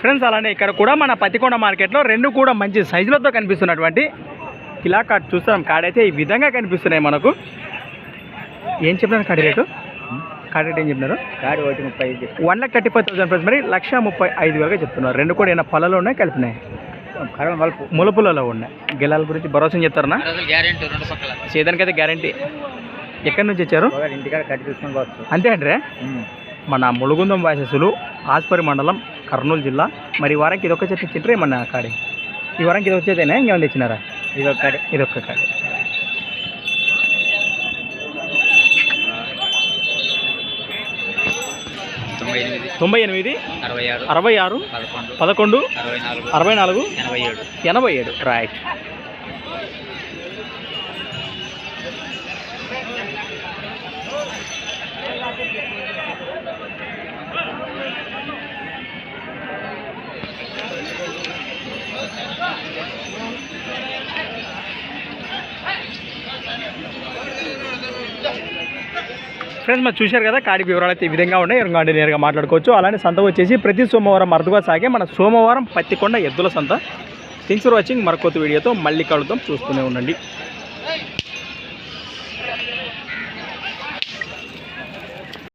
Friends అలానే ఇక్కడ కూడా మన పత్తికొండ మార్కెట్లో రెండు కూడా మంచి సైజులతో కనిపిస్తున్నటువంటి ఇలా కాడ్ చూస్తున్నాం. కాడైతే ఈ విధంగా కనిపిస్తున్నాయి మనకు. ఏం చెప్పినారు కాడి రేటు? కాడి రేట్ ఏం చెప్పినారు? కాడి ఒకటి ముప్పై ఐదు one lakh thirty five thousand friends మరి లక్ష ముప్పై ఐదు వేలుగా చెప్తున్నారు. రెండు కూడా ఏమైనా పళ్ళలో ఉన్నాయి కలిపినాయి కడమ మలుపు. ములుపులలో ఉన్నాయి. గెలాల గురించి భరోసా చెప్తారనా? గ్యారెంటీ రెండు పక్కల. సేదానికైతే గ్యారంటీ ఎక్కడి నుంచి వచ్చారు? ఒకటి ఇంటికాడ కట్టి చూసుకొని పోవచ్చు. అంతే అంటే మన ములుగుందం వాసస్సులు ఆస్పరి మండలం కర్నూలు జిల్లా. మరి ఈ వారానికి ఇదొక చెట్టు ఇచ్చిండ్రే మన కాడి. ఈ వారానికి ఇది వచ్చేదేనా ఇంకేమైనా తెచ్చినారా? ఇది ఒక్కటి ఇదొక్క కాడి. తొంభై ఎనిమిది. అరవై ఆరు పదకొండు అరవై నాలుగు ఎనభై ఏడు. రైట్ ఫ్రెండ్స్ మరి చూశారు కదా కాడి వివరాలు అయితే ఈ విధంగా ఉన్నాయి. ఎరుగాండి నేరుగా మాట్లాడుకోవచ్చు. అలానే సంత వచ్చేసి ప్రతి సోమవారం అరుదుగా సాగే మన సోమవారం పత్తికొండ ఎద్దుల సంత. థింగ్స్ ఫర్ వాచింగ్ మరొక వీడియోతో మళ్ళీ కలుద్దాం. చూస్తూనే ఉండండి.